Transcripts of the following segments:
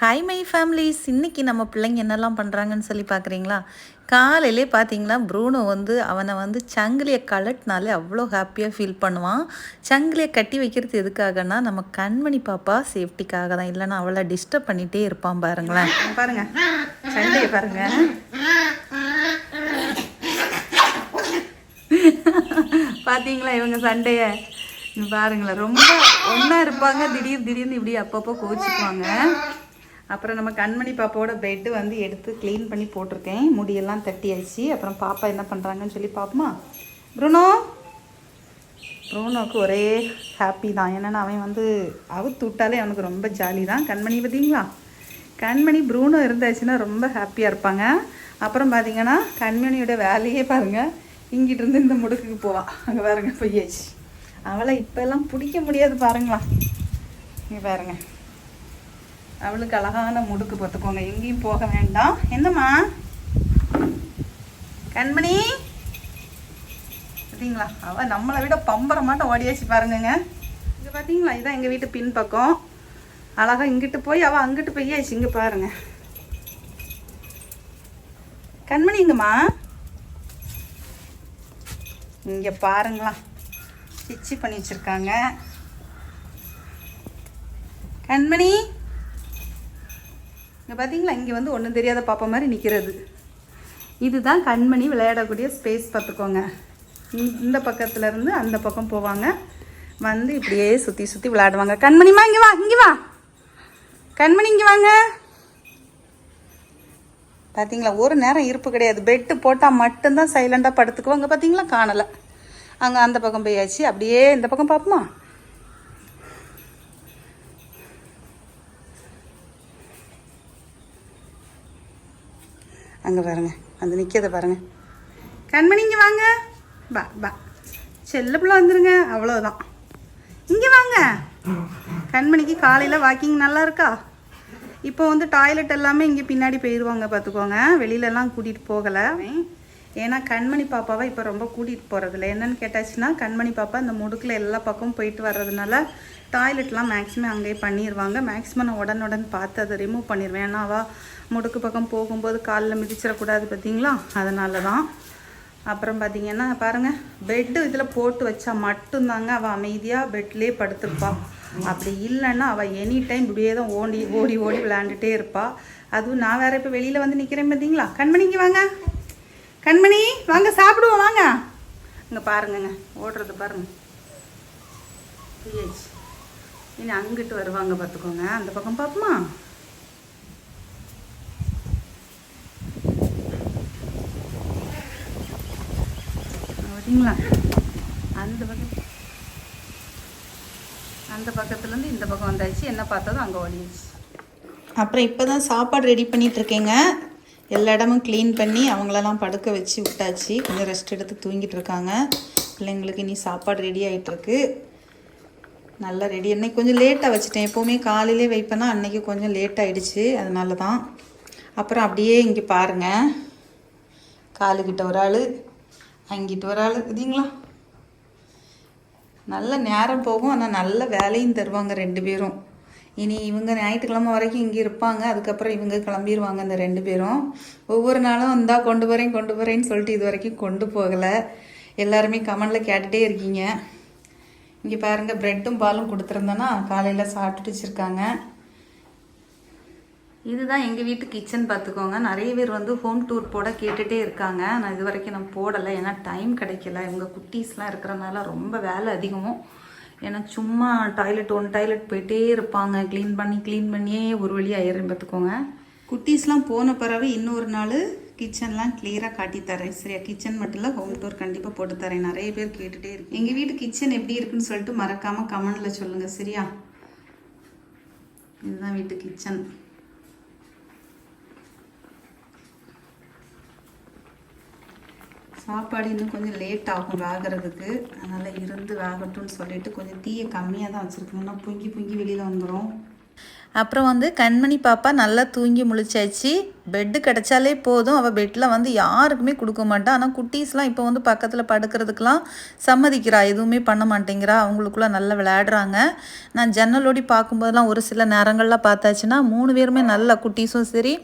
Hi my families இன்னைக்கு நம்ம பிள்ளைங்க என்னெல்லாம் பண்ணுறாங்கன்னு சொல்லி பார்க்குறீங்களா? காலையிலே பார்த்தீங்கன்னா ப்ரூனோ வந்து அவனை வந்து சங்கிலியை கலட்டினாலே அவ்வளோ ஹாப்பியாக ஃபீல் பண்ணுவான். சங்கிலியை கட்டி வைக்கிறது எதுக்காகனா நம்ம கண்மணி பாப்பா சேஃப்டிக்காக தான். இல்லைன்னா அவளை டிஸ்டர்ப் பண்ணிகிட்டே இருப்பான் பாருங்களேன். பாருங்கள் சண்டையை பாருங்கள் பார்த்தீங்களா இவங்க சண்டையை? பாருங்களேன். ரொம்ப ஒன்றா இருப்பாங்க. திடீர் திடீர்னு இப்படி அப்பப்போ கோச்சிக்குவாங்க அப்புறம் நம்ம கண்மணி பாப்பாவோட பெட்டு வந்து எடுத்து க்ளீன் பண்ணி போட்டிருக்கேன். முடியெல்லாம் தட்டியாச்சு. அப்புறம் பாப்பா என்ன பண்ணுறாங்கன்னு சொல்லி பார்ப்போமா ப்ரூனோ? ப்ரூனோக்கு ஒரே ஹாப்பி தான். என்னென்னா அவன் வந்து அவுத்து விட்டாலே அவனுக்கு ரொம்ப ஜாலி தான். கண்மணி பார்த்தீங்களா? கண்மணி ப்ரூனோ இருந்தாச்சுன்னா ரொம்ப ஹாப்பியாக இருப்பாங்க. அப்புறம் பார்த்தீங்கன்னா கண்மணியோட வேலையே பாருங்கள் இங்கிட்டிருந்து இந்த முடுக்குக்கு போவான் அங்கே பாருங்க பொய்யாச்சு அவளை இப்போல்லாம் பிடிக்க முடியாது பாருங்களா? இங்கே பாருங்க. அவளுக்கு அழகான முடுக்கு பார்த்துக்கோங்க எங்கேயும் போக வேண்டாம். என்னம்மா? கண்மணி? பார்த்தீங்களா அவள் நம்மளை விட பம்பர மாட்டோம் ஓடியாச்சு பாருங்கங்க. இங்கே பார்த்தீங்களா இதான் எங்கள் வீட்டு பின்பக்கம். அழகா இங்கிட்டு போய் அவள் அங்கிட்டு போயாச்சு இங்கே பாருங்க. கண்மணி இங்கம்மா. இங்கே பாருங்களா. ஸ்டிச்சு பண்ணி வச்சுருக்காங்க. கண்மணி? இங்கே பார்த்தீங்களா இங்கே வந்து ஒன்றும் தெரியாத பாப்பா மாதிரி நிற்கிறது இதுதான் கண்மணி விளையாடக்கூடிய ஸ்பேஸ் பார்த்துக்கோங்க இந்த- இந்த இருந்து அந்த பக்கம் போவாங்க. வந்து இப்படியே சுற்றி சுற்றி விளையாடுவாங்க. கண்மணிமா இங்கே வா இங்கே வா. கண்மணி இங்கே வாங்க. பார்த்தீங்களா ஒரு நேரம் இருப்பு கிடையாது. பெட்டு போட்டால் மட்டும்தான் சைலண்டாக படுத்துக்குவாங்க பார்த்தீங்களா காணலை. அங்கே அந்த பக்கம் போயாச்சு. அப்படியே இந்த பக்கம் பார்ப்போமா அங்கே பாருங்க. அந்த நிற்கிறத பாருங்க. கண்மணி இங்கே வாங்க. பா பா. செல்ல பிள்ளை வந்துருங்க. அவ்வளோதான் இங்கே வாங்க. கண்மணிக்கு காலையில் வாக்கிங் நல்லா இருக்கா? இப்போ வந்து டாய்லெட் எல்லாமே இங்கே பின்னாடி போயிடுவாங்க பார்த்துக்கோங்க. வெளியிலலாம் கூட்டிகிட்டு போகலை. ஏன்னா கண்மணி பாப்பாவை இப்போ ரொம்ப கூட்டிகிட்டு போகிறதில்ல என்னன்னு கேட்டாச்சுன்னா கண்மணி பாப்பா இந்த முடுக்கில் எல்லா பக்கமும் போயிட்டு வர்றதுனால டாய்லெட்லாம் மேக்ஸிமம் அங்கேயே பண்ணிடுவாங்க மேக்ஸிமம் நான் உடனுடன் பார்த்து அதை ரிமூவ் பண்ணிடுவேன் ஏன்னா அவள் முடுக்கு பக்கம் போகும்போது காலில் மிதிச்சிடக்கூடாது பார்த்தீங்களா? அதனால தான் அப்புறம் பார்த்தீங்கன்னா பாருங்கள் பெட்டு இதில் போட்டு வச்சா மட்டும்தாங்க அவள் அமைதியாக பெட்லேயே படுத்துருப்பாள் அப்படி இல்லைன்னா அவள் எனி டைம் இப்படியே தான் ஓடி ஓடி ஓடி விளையாண்டுட்டே இருப்பாள் அதுவும் நான் வேறு இப்போ வெளியில் வந்து நிற்கிறேன் பார்த்தீங்களா? கண்மணிக்கு வாங்க. கண்மணி வாங்க சாப்பிடுவோம் வாங்க. இங்கே பாருங்கங்க ஓடுறது பாருங்க. பிஹெச் இனி அங்கிட்டு வருவாங்க பார்த்துக்கோங்க. அந்த பக்கம் பார்ப்போமா? பார்த்தீங்களா? அந்த பக்கம். அந்த பக்கத்துலேருந்து இந்த பக்கம் வந்தாச்சு. என்ன பார்த்ததும் அங்கே ஓடிடுச்சு அப்புறம் இப்போ தான் சாப்பாடு ரெடி பண்ணிட்டு இருக்கேங்க. எல்லா இடமும் க்ளீன் பண்ணி அவங்களெல்லாம் படுக்க வச்சு விட்டாச்சு. கொஞ்சம் ரெஸ்ட் எடுத்து தூங்கிட்டு இருக்காங்க. பிள்ளைங்களுக்கு இனி சாப்பாடு ரெடி ஆகிட்டுருக்கு நல்லா ரெடி அன்னைக்கு கொஞ்சம் லேட்டாக வச்சுட்டேன். எப்போவுமே காலையிலே வைப்பேன்னா அன்னைக்கு கொஞ்சம் லேட் ஆகிடுச்சு அதனால தான் அப்புறம் அப்படியே இங்கே பாருங்கள் காலுக்கிட்ட ஒரு ஆள் அங்கிட்ட ஒரு ஆள். இதுங்களா நல்ல நேரம் போகும். ஆனால் நல்ல வேலையும் தருவாங்க ரெண்டு பேரும். இனி இவங்க ஞாயிற்றுக்கிழமை வரைக்கும் இங்கே இருப்பாங்க. அதுக்கப்புறம் இவங்க கிளம்பிடுவாங்க அந்த ரெண்டு பேரும். ஒவ்வொரு நாளும் இந்தா கொண்டு போகிறேன் கொண்டு போகிறேன்னு சொல்லிட்டு இது வரைக்கும் கொண்டு போகலை. எல்லாருமே கமெண்டில் கேட்டுகிட்டே இருக்கீங்க. இங்கே பாருங்கள் ப்ரெட்டும் பாலும் கொடுத்துருந்தோன்னா காலையில் சாப்பிட்டுட்டு வச்சுருக்காங்க. இதுதான் எங்கள் வீட்டு கிச்சன் பார்த்துக்கோங்க. நிறைய பேர் வந்து ஹோம் டூர் போட கேட்டுகிட்டே இருக்காங்க. நான் இது வரைக்கும் நான் போடலை. ஏன்னா டைம் கிடைக்கல. இவங்க குட்டீஸ்லாம் இருக்கிறனால ரொம்ப வேலை அதிகமும். ஏன்னா சும்மா டாய்லெட் ஒன் டாய்லெட் போயிட்டே இருப்பாங்க. க்ளீன் பண்ணி க்ளீன் பண்ணியே ஒரு வழி ஆயிரம் பார்த்துக்கோங்க. குட்டீஸ்லாம் போன பிறகு இன்னொரு நாள் கிச்சன்லாம் கிளியராக காட்டி தரேன். சரியா கிச்சன் மட்டும் இல்லை ஹோம் டூர் கண்டிப்பாக போட்டு தரேன். நிறைய பேர் கேட்டுகிட்டே இருக்கு. எங்கள் வீட்டு கிச்சன் எப்படி இருக்குன்னு சொல்லிட்டு மறக்காமல் கமெண்டில் சொல்லுங்கள் சரியா? இதுதான் வீட்டு கிச்சன் சாப்பாடு இன்னும் கொஞ்சம் லேட் ஆகும் வேகிறதுக்கு. அதனால் இருந்து வேகட்டும்னு சொல்லிட்டு கொஞ்சம் தீயை கம்மியாக தான் வச்சுருக்கேன்னா பொங்கி பொங்கி வெளியில் வந்துடும் அப்புறம் வந்து கண்மணி பாப்பா நல்லா தூங்கி முழிச்சாச்சு. பெட்டு கிடைச்சாலே போதும். அவள் பெட்டில் வந்து யாருக்குமே கொடுக்க மாட்டா. ஆனால் குட்டீஸ்லாம் இப்போ வந்து பக்கத்தில் படுக்கிறதுக்கெலாம் சம்மதிக்கிறா. எதுவுமே பண்ண மாட்டேங்கிறா. அவங்களுக்குள்ள நல்லா விளையாடுறாங்க. நான் ஜன்னலோடி பார்க்கும்போதெல்லாம் ஒரு சில நேரங்களில் பார்த்தாச்சுன்னா மூணு பேருமே நல்லா குட்டீஸும் சரி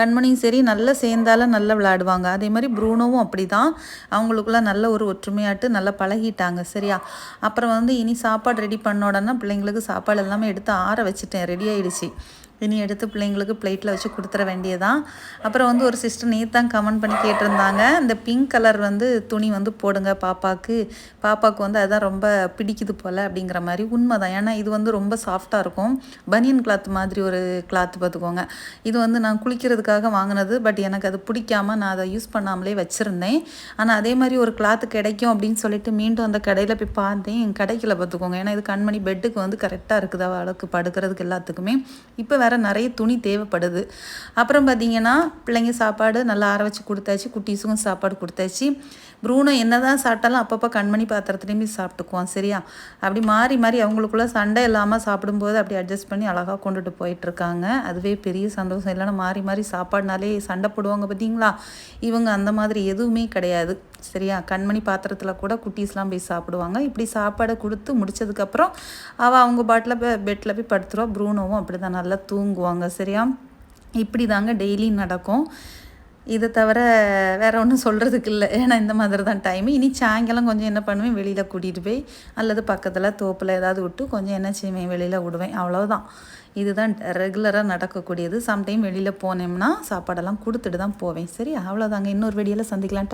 கண்மணியும் சரி நல்லா சேர்ந்தால நல்லா விளையாடுவாங்க. அதே மாதிரி ப்ரூனோவும் அப்படி தான் அவங்களுக்குள்ள நல்ல ஒரு ஒற்றுமையாட்டு நல்லா பழகிட்டாங்க. சரியா? அப்புறம் வந்து இனி சாப்பாடு ரெடி பண்ண உடனே பிள்ளைங்களுக்கு சாப்பாடு எல்லாமே எடுத்து ஆற வச்சுட்டேன். ரெடி ஆயிடுச்சு. இனி எடுத்து பிள்ளைங்களுக்கு பிளேட்டில் வச்சு கொடுத்துற வேண்டியதான் அப்புறம் வந்து ஒரு சிஸ்டர் நேற்று தான் கமெண்ட் பண்ணி கேட்டிருந்தாங்க. இந்த பிங்க் கலர் வந்து துணி வந்து போடுங்க பாப்பாவுக்கு பாப்பாவுக்கு வந்து அதுதான் ரொம்ப பிடிக்குது போல் அப்படிங்கிற மாதிரி உண்மை தான் ஏன்னா இது வந்து ரொம்ப சாஃப்டாக இருக்கும். பனியன் கிளாத் மாதிரி ஒரு கிளாத் பார்த்துக்கோங்க. இது வந்து நான் குளிக்கிறதுக்காக வாங்கினது பட் எனக்கு அது பிடிக்காம நான் அதை யூஸ் பண்ணாமலே வச்சுருந்தேன். ஆனால் அதே மாதிரி ஒரு கிளாத்து கிடைக்கும் அப்படின்னு சொல்லிட்டு மீண்டும் அந்த கடையில் போய் பார்த்தேன். கிடைக்கல பார்த்துக்கோங்க. ஏன்னா இது கண்மணி பெட்டுக்கு வந்து கரெக்டாக இருக்குது. அவளுக்கு படுக்கிறதுக்கு எல்லாத்துக்குமே. இப்போ வேறு நிறைய துணி தேவைப்படுது. அப்புறம் பார்த்தீங்கன்னா பிள்ளைங்க சாப்பாடு நல்லா ஆற வச்சு கொடுத்தாச்சு குட்டீஸுக்கும் சாப்பாடு கொடுத்தாச்சு. ப்ரூனோ என்னதான் சாப்பிட்டாலும் அப்பப்போ கண்மணி பாத்திரத்துலேயுமே சாப்பிட்டுக்குவான் சரியா? அப்படி மாறி மாறி அவங்களுக்குள்ள சண்டை இல்லாமல் சாப்பிடும்போது அப்படி அட்ஜஸ்ட் பண்ணி அழகாக கொண்டுட்டு போயிட்டுருக்காங்க. அதுவே பெரிய சந்தோஷம். இல்லைன்னா மாறி மாறி சாப்பாடுனாலே சண்டை போடுவாங்க பார்த்தீங்களா இவங்க அந்த மாதிரி எதுவுமே கிடையாது சரியா? கண்மணி பாத்திரத்தில் கூட குட்டீஸ்லாம் போய் சாப்பிடுவாங்க. இப்படி சாப்பாடை கொடுத்து முடிச்சதுக்கப்புறம் அவள் அவங்க பாட்டில் பெட்டில் போய் படுத்துருவா. ப்ரூனோவும் அப்படி தான் நல்லா தூங்குவாங்க சரியா? இப்படி தாங்க டெய்லி நடக்கும். இதை தவிர வேறு ஒன்றும் சொல்கிறதுக்கு இல்லை. ஏன்னா இந்த மாதிரி தான் டைம் இனி சாயங்காலம் கொஞ்சம் என்ன பண்ணுவேன்? வெளியில் கூட்டிகிட்டு போய் அல்லது பக்கத்தில் தோப்பில் ஏதாவது விட்டு கொஞ்சம் என்ன செய்வேன்? வெளியில் விடுவேன். அவ்வளோதான் இதுதான் ரெகுலராக நடக்கக்கூடியது. சம்டைம் வெளியில் போனோம்னா சாப்பாடெல்லாம் கொடுத்துட்டு தான் போவேன். சரி அவ்வளோதாங்க இன்னொரு வெடியில் சந்திக்கலாம்.